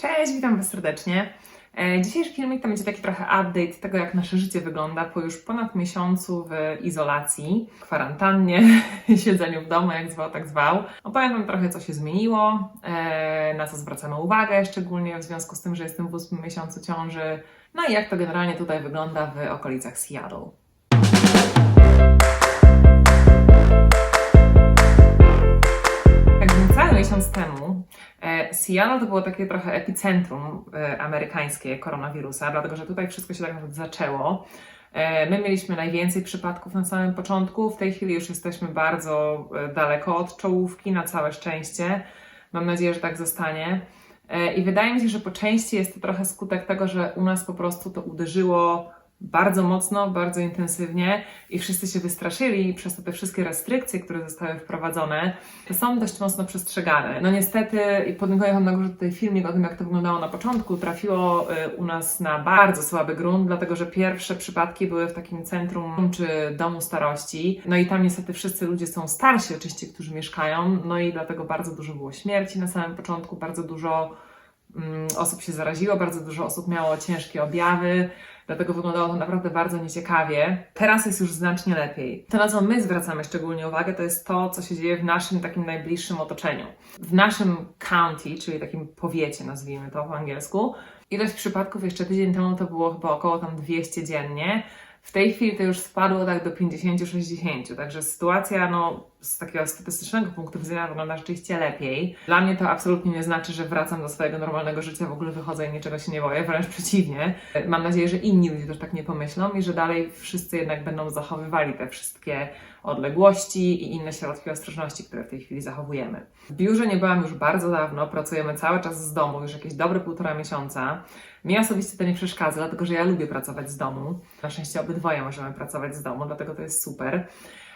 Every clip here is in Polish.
Cześć, witam Was serdecznie. E, Dzisiejszy filmik to będzie taki trochę update tego, jak nasze życie wygląda po już ponad miesiącu w izolacji, kwarantannie, siedzeniu w domu, jak zwał, tak zwał. Opowiem Wam trochę, co się zmieniło, e, na co zwracamy uwagę, szczególnie w związku z tym, że jestem w ósmym miesiącu ciąży, no i jak to generalnie tutaj wygląda w okolicach Seattle. Seattle to było takie trochę epicentrum e, amerykańskie koronawirusa, dlatego że tutaj wszystko się tak naprawdę zaczęło. E, My mieliśmy najwięcej przypadków na samym początku, w tej chwili już jesteśmy bardzo e, daleko od czołówki, na całe szczęście. Mam nadzieję, że tak zostanie. I wydaje mi się, że po części jest to trochę skutek tego, że u nas po prostu to uderzyło bardzo mocno, bardzo intensywnie i wszyscy się wystraszyli przez to te wszystkie restrykcje, które zostały wprowadzone, są dość mocno przestrzegane. No niestety, i Wam na górze tutaj filmik o tym, jak to wyglądało na początku, trafiło y, u nas na bardzo słaby grunt, dlatego że pierwsze przypadki były w takim centrum czy domu starości. No i tam niestety wszyscy ludzie są starsi oczywiście, którzy mieszkają, no i dlatego bardzo dużo było śmierci na samym początku, bardzo dużo mm, osób się zaraziło, bardzo dużo osób miało ciężkie objawy, dlatego wyglądało to naprawdę bardzo nieciekawie. Teraz jest już znacznie lepiej. To, na co my zwracamy szczególnie uwagę, to jest to, co się dzieje w naszym takim najbliższym otoczeniu. W naszym county, czyli takim powiecie, nazwijmy to po angielsku, ilość przypadków jeszcze tydzień temu to było chyba około tam 200 dziennie. W tej chwili to już spadło tak do 50-60, także sytuacja no, z takiego statystycznego punktu widzenia wygląda rzeczywiście lepiej. Dla mnie to absolutnie nie znaczy, że wracam do swojego normalnego życia, w ogóle wychodzę i niczego się nie boję, wręcz przeciwnie. Mam nadzieję, że inni ludzie też tak nie pomyślą i że dalej wszyscy jednak będą zachowywali te wszystkie odległości i inne środki ostrożności, które w tej chwili zachowujemy. W biurze nie byłam już bardzo dawno, pracujemy cały czas z domu, już jakieś dobre półtora miesiąca. Mi osobiście to nie przeszkadza, dlatego że ja lubię pracować z domu. Na szczęście obydwoje możemy pracować z domu, dlatego to jest super.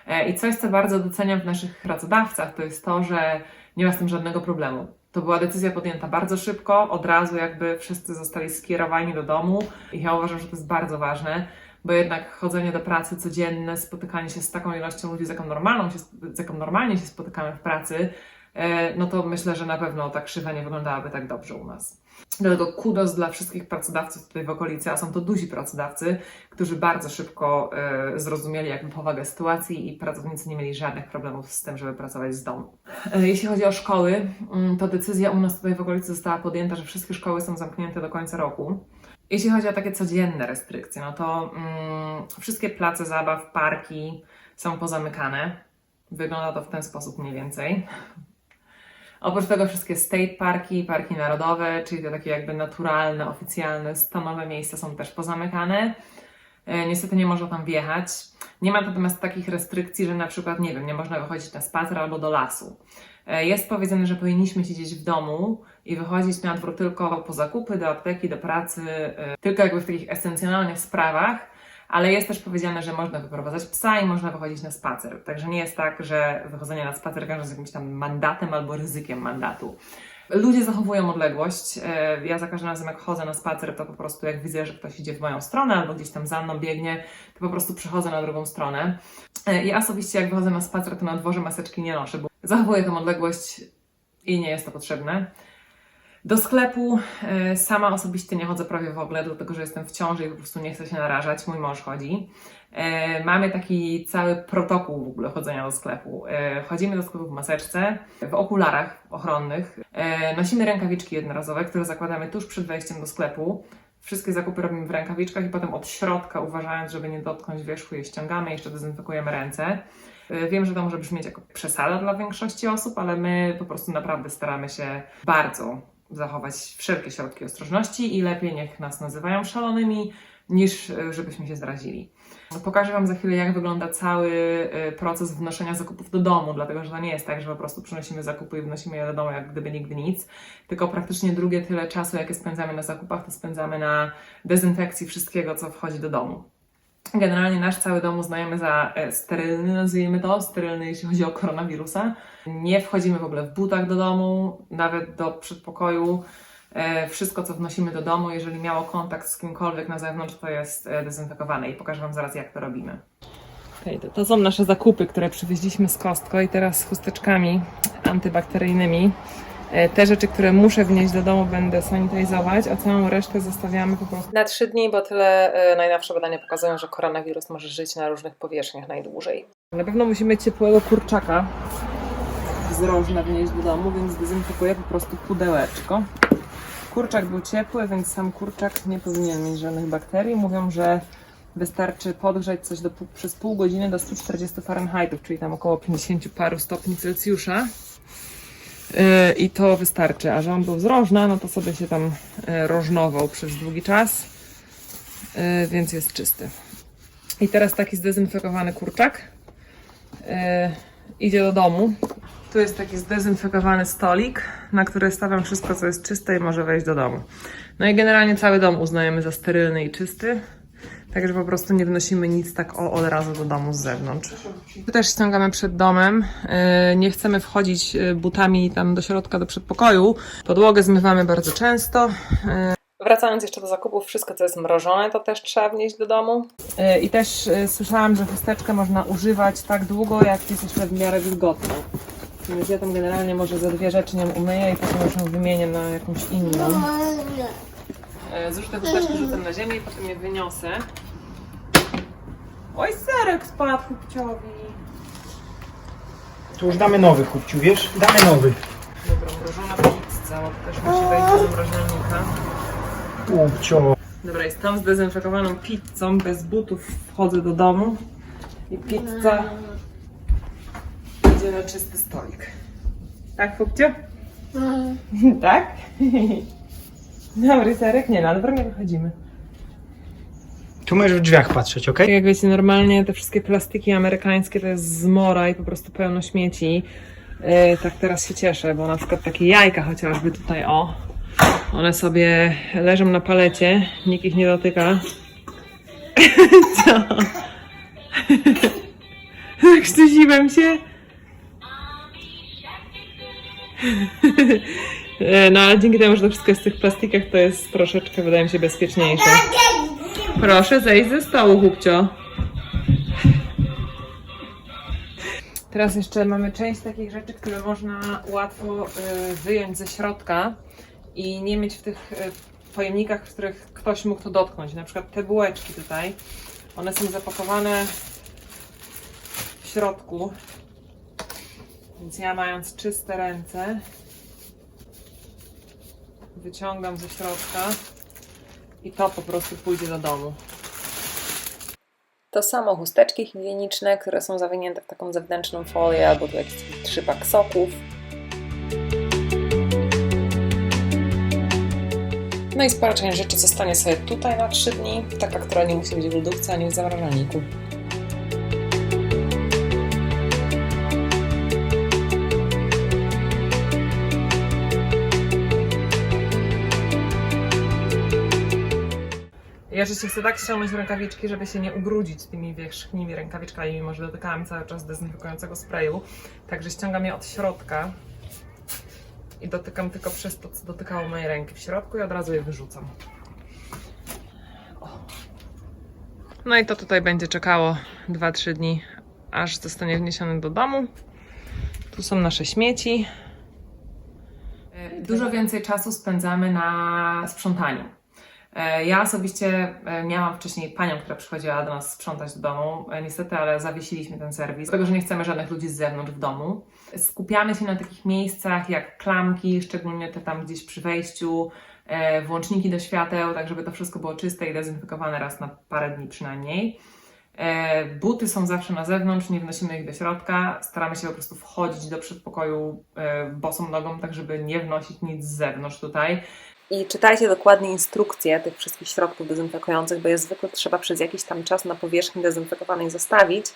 E, I coś, co bardzo doceniam w naszych pracodawcach, to jest to, że nie ma z tym żadnego problemu. To była decyzja podjęta bardzo szybko, od razu jakby wszyscy zostali skierowani do domu i ja uważam, że to jest bardzo ważne, bo jednak chodzenie do pracy codzienne, spotykanie się z taką ilością ludzi, z jaką, normalną się, z jaką normalnie się spotykamy w pracy, e, no to myślę, że na pewno ta krzywa nie wyglądałaby tak dobrze u nas. Dlatego kudos dla wszystkich pracodawców tutaj w okolicy, a są to duzi pracodawcy, którzy bardzo szybko e, zrozumieli jakby powagę sytuacji i pracownicy nie mieli żadnych problemów z tym, żeby pracować z domu. E, jeśli chodzi o szkoły, mm, to decyzja u nas tutaj w okolicy została podjęta, że wszystkie szkoły są zamknięte do końca roku. Jeśli chodzi o takie codzienne restrykcje, no to mm, wszystkie place zabaw, parki są pozamykane. Wygląda to w ten sposób mniej więcej. Oprócz tego wszystkie state parki, parki narodowe, czyli te takie jakby naturalne, oficjalne, stanowe miejsca są też pozamykane. E, Niestety nie można tam wjechać. Nie ma natomiast takich restrykcji, że na przykład, nie wiem, nie można wychodzić na spacer albo do lasu. E, Jest powiedziane, że powinniśmy siedzieć w domu i wychodzić na dwór tylko po zakupy, do apteki, do pracy, e, tylko jakby w takich esencjonalnych sprawach, ale jest też powiedziane, że można wyprowadzać psa i można wychodzić na spacer. Także nie jest tak, że wychodzenie na spacer wiąże z jakimś tam mandatem albo ryzykiem mandatu. Ludzie zachowują odległość. E, Ja za każdym razem, jak chodzę na spacer, to po prostu jak widzę, że ktoś idzie w moją stronę albo gdzieś tam za mną biegnie, to po prostu przechodzę na drugą stronę. E, Ja osobiście, jak wychodzę na spacer, to na dworze maseczki nie noszę, bo zachowuję tą odległość i nie jest to potrzebne. Do sklepu e, sama osobiście nie chodzę prawie w ogóle, dlatego że jestem w ciąży i po prostu nie chcę się narażać. Mój mąż chodzi. E, Mamy taki cały protokół w ogóle chodzenia do sklepu. E, Chodzimy do sklepu w maseczce, w okularach ochronnych. Nosimy rękawiczki jednorazowe, które zakładamy tuż przed wejściem do sklepu. Wszystkie zakupy robimy w rękawiczkach i potem od środka, uważając, żeby nie dotknąć wierzchu, je ściągamy i jeszcze dezynfekujemy ręce. Wiem, że to może brzmieć jako przesada dla większości osób, ale my po prostu naprawdę staramy się bardzo zachować wszelkie środki ostrożności i lepiej niech nas nazywają szalonymi, niż e, żebyśmy się zrazili. Pokażę Wam za chwilę, jak wygląda cały e, proces wnoszenia zakupów do domu, dlatego że to nie jest tak, że po prostu przynosimy zakupy i wnosimy je do domu jak gdyby nigdy nic, tylko praktycznie drugie tyle czasu, jakie spędzamy na zakupach, to spędzamy na dezynfekcji wszystkiego, co wchodzi do domu. Generalnie nasz cały dom uznajemy za e, sterylny, nazwijmy to, sterylny jeśli chodzi o koronawirusa. Nie wchodzimy w ogóle w butach do domu, nawet do przedpokoju. E, Wszystko, co wnosimy do domu, jeżeli miało kontakt z kimkolwiek na zewnątrz, to jest e, dezynfekowane i pokażę Wam zaraz, jak to robimy. Okay, to, to są nasze zakupy, które przywieźliśmy z Kostko i teraz z chusteczkami antybakteryjnymi Te rzeczy, które muszę wnieść do domu, będę sanitizować, a całą resztę zostawiamy po prostu na trzy dni, bo tyle e, najnowsze badania pokazują, że koronawirus może żyć na różnych powierzchniach najdłużej. Na pewno musimy ciepłego kurczaka z rożna wnieść do domu, więc dezynfekuję po prostu pudełeczko. Kurczak był ciepły, więc sam kurczak nie powinien mieć żadnych bakterii. Mówią, że wystarczy podgrzać coś do, przez pół godziny do 140 Fahrenheitów, czyli tam około 50 paru stopni Celsjusza. Yy, I to wystarczy. A że on był z no to sobie się tam yy, rożnował przez długi czas, yy, więc jest czysty. I teraz taki zdezynfekowany kurczak idzie do domu. Tu jest taki zdezynfekowany stolik, na który stawiam wszystko, co jest czyste i może wejść do domu. No i generalnie cały dom uznajemy za sterylny i czysty. Także po prostu nie wnosimy nic tak o, od razu do domu z zewnątrz. Tu też ściągamy przed domem. Yy, Nie chcemy wchodzić yy, butami tam do środka, do przedpokoju. Podłogę zmywamy bardzo często. Yy, Wracając jeszcze do zakupów, wszystko co jest mrożone, to też trzeba wnieść do domu. I też słyszałam, że chusteczkę można używać tak długo, jak jest jeszcze w miarę wilgotna. Więc ja tam generalnie może ze dwie rzeczy nią umyję i potem już ją wymienię na jakąś inną. Zrzucę chusteczkę, rzucę na ziemię i potem je wyniosę. Oj, serek spadł chłopciowi. Tu już damy nowy chłopciu, wiesz? Damy nowy. Dobra, mrożona pizza, bo to też musi wejść do mrożalnika. Chłopcio. Dobra, z tą zdezynfekowaną pizzą, bez butów wchodzę do domu i pizza idzie na czysty stolik. Tak, chłopciu? tak? Dobry serek? Nie, na nie wychodzimy. Tu możesz w drzwiach patrzeć, ok? Tak jak wiecie, normalnie te wszystkie plastiki amerykańskie to jest zmora i po prostu pełno śmieci. Yy, tak teraz się cieszę, bo na przykład takie jajka chociażby tutaj, o, one sobie leżą na palecie, nikt ich nie dotyka. Co? Zakrztusiłem się? E, No ale dzięki temu, że to wszystko jest w tych plastikach, to jest troszeczkę, wydaje mi się, bezpieczniejsze. Proszę zejść ze stołu, chłopcio. Teraz jeszcze mamy część takich rzeczy, które można łatwo y, wyjąć ze środka i nie mieć w tych y, pojemnikach, w których ktoś mógł to dotknąć. Na przykład te bułeczki tutaj, one są zapakowane w środku. Więc ja mając czyste ręce, wyciągam ze środka i to po prostu pójdzie do domu. To samo chusteczki higieniczne, które są zawinięte w taką zewnętrzną folię albo tu jakiś trzypak soków. No i spora część rzeczy zostanie sobie tutaj na 3 dni, taka, która nie musi być w lodówce ani w zamrażalniku. Ja rzeczywiście chcę tak ściągnąć rękawiczki, żeby się nie ubrudzić tymi wierzchnimi rękawiczkami, mimo że dotykałam cały czas dezynfekującego sprayu. Także ściągam je od środka i dotykam tylko przez to, co dotykało mojej ręki w środku i od razu je wyrzucam. No i to tutaj będzie czekało 2-3 dni, aż zostanie wniesione do domu. Tu są nasze śmieci. Dużo więcej czasu spędzamy na sprzątaniu. E, Ja osobiście e, miałam wcześniej panią, która przychodziła do nas sprzątać do domu. E, Niestety, ale zawiesiliśmy ten serwis, dlatego że nie chcemy żadnych ludzi z zewnątrz w domu. Skupiamy się na takich miejscach jak klamki, szczególnie te tam gdzieś przy wejściu, włączniki do świateł, tak żeby to wszystko było czyste i dezynfekowane raz na parę dni przynajmniej. Buty są zawsze na zewnątrz, nie wnosimy ich do środka. Staramy się po prostu wchodzić do przedpokoju bosą nogą, tak żeby nie wnosić nic z zewnątrz tutaj. I czytajcie dokładnie instrukcje tych wszystkich środków dezynfekujących, bo je zwykle trzeba przez jakiś tam czas na powierzchni dezynfekowanej zostawić.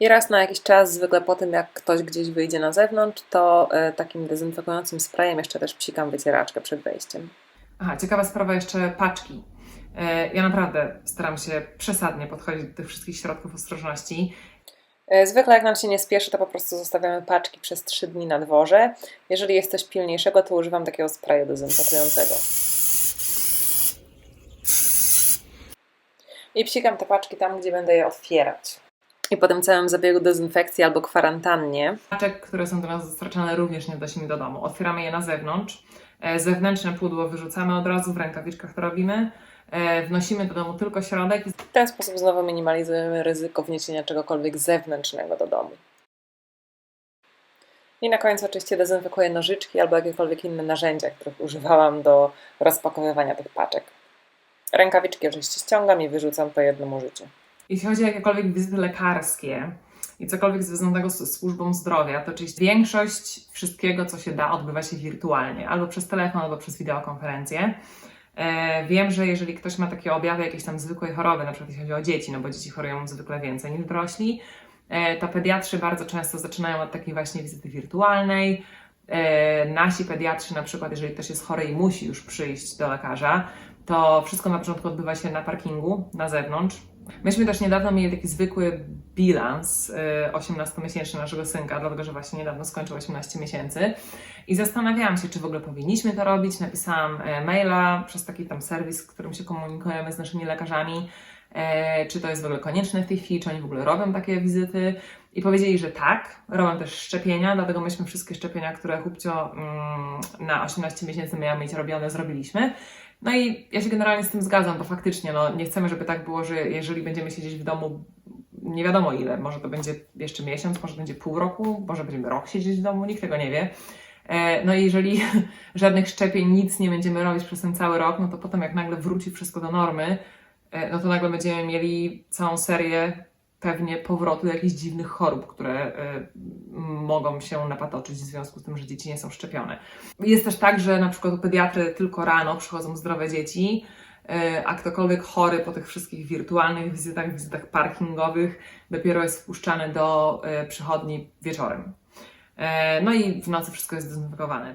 I raz na jakiś czas, zwykle po tym jak ktoś gdzieś wyjdzie na zewnątrz, to e, takim dezynfekującym sprayem jeszcze też psikam wycieraczkę przed wejściem. Aha, ciekawa sprawa jeszcze paczki. E, Ja naprawdę staram się przesadnie podchodzić do tych wszystkich środków ostrożności. E, Zwykle jak nam się nie spieszy, to po prostu zostawiamy paczki przez 3 dni na dworze. Jeżeli jest coś pilniejszego, to używam takiego sprayu dezynfekującego. I psikam te paczki tam, gdzie będę je otwierać. I po tym całym zabiegu dezynfekcji albo kwarantannie Paczek, które są do nas dostarczane, również nie wnosimy do domu. Otwieramy je na zewnątrz. E, Zewnętrzne pudło wyrzucamy od razu, w rękawiczkach to robimy. E, Wnosimy do domu tylko środek. w ten sposób znowu minimalizujemy ryzyko wniesienia czegokolwiek zewnętrznego do domu. I na końcu oczywiście dezynfekuję nożyczki albo jakiekolwiek inne narzędzia, których używałam do rozpakowywania tych paczek. Rękawiczki oczywiście ściągam i wyrzucam po jednym użyciu. Jeśli chodzi o jakiekolwiek wizyty lekarskie i cokolwiek związanego z służbą zdrowia, to oczywiście większość wszystkiego, co się da, odbywa się wirtualnie, albo przez telefon, albo przez wideokonferencję. E, Wiem, że jeżeli ktoś ma takie objawy jakiejś tam zwykłej choroby, na przykład jeśli chodzi o dzieci, no bo dzieci chorują zwykle więcej niż dorośli, e, to pediatrzy bardzo często zaczynają od takiej właśnie wizyty wirtualnej. E, Nasi pediatrzy, na przykład, jeżeli ktoś jest chory i musi już przyjść do lekarza, to wszystko na początku odbywa się na parkingu, na zewnątrz. Myśmy też niedawno mieli taki zwykły bilans y, 18-miesięczny naszego synka, dlatego że właśnie niedawno skończył 18 miesięcy. I zastanawiałam się, czy w ogóle powinniśmy to robić. Napisałam e, maila przez taki tam serwis, z którym się komunikujemy z naszymi lekarzami, e, czy to jest w ogóle konieczne w tej chwili, czy oni w ogóle robią takie wizyty. I powiedzieli, że tak, robią też szczepienia, dlatego myśmy wszystkie szczepienia, które Hubcio mm, na 18 miesięcy miał mieć robione, zrobiliśmy. No i ja się generalnie z tym zgadzam, bo faktycznie no, nie chcemy, żeby tak było, że jeżeli będziemy siedzieć w domu nie wiadomo ile, może to będzie jeszcze miesiąc, może będzie pół roku, może będziemy rok siedzieć w domu, nikt tego nie wie. E, No i jeżeli żadnych szczepień, nic nie będziemy robić przez ten cały rok, no to potem jak nagle wróci wszystko do normy, e, no to nagle będziemy mieli całą serię pewnie powrotu jakichś dziwnych chorób, które e, mogą się napatoczyć w związku z tym, że dzieci nie są szczepione. Jest też tak, że na przykład u pediatry tylko rano przychodzą zdrowe dzieci, e, a ktokolwiek chory po tych wszystkich wirtualnych wizytach, wizytach parkingowych dopiero jest wpuszczany do e, przychodni wieczorem. No i w nocy wszystko jest dezynfekowane.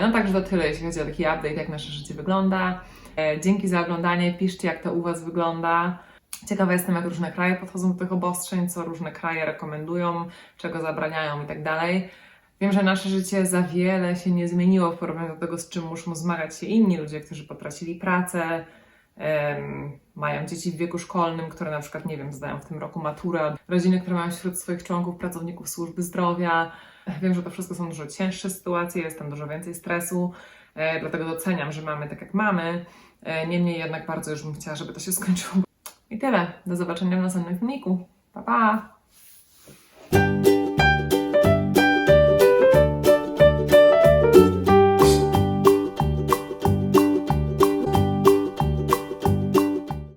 No także to tyle, jeśli chodzi o taki update, jak nasze życie wygląda. Dzięki za oglądanie, piszcie jak to u Was wygląda. Ciekawa jestem, jak różne kraje podchodzą do tych obostrzeń, co różne kraje rekomendują, czego zabraniają i tak dalej. Wiem, że nasze życie za wiele się nie zmieniło w porównaniu do tego, z czym muszą zmagać się inni ludzie, którzy potracili pracę, em, mają dzieci w wieku szkolnym, które na przykład, nie wiem, zdają w tym roku maturę, rodziny, które mają wśród swoich członków pracowników służby zdrowia. Wiem, że to wszystko są dużo cięższe sytuacje, jest tam dużo więcej stresu, e, dlatego doceniam, że mamy tak, jak mamy. E, niemniej jednak bardzo już bym chciała, żeby to się skończyło. I tyle. Do zobaczenia w następnym filmiku. Pa, pa!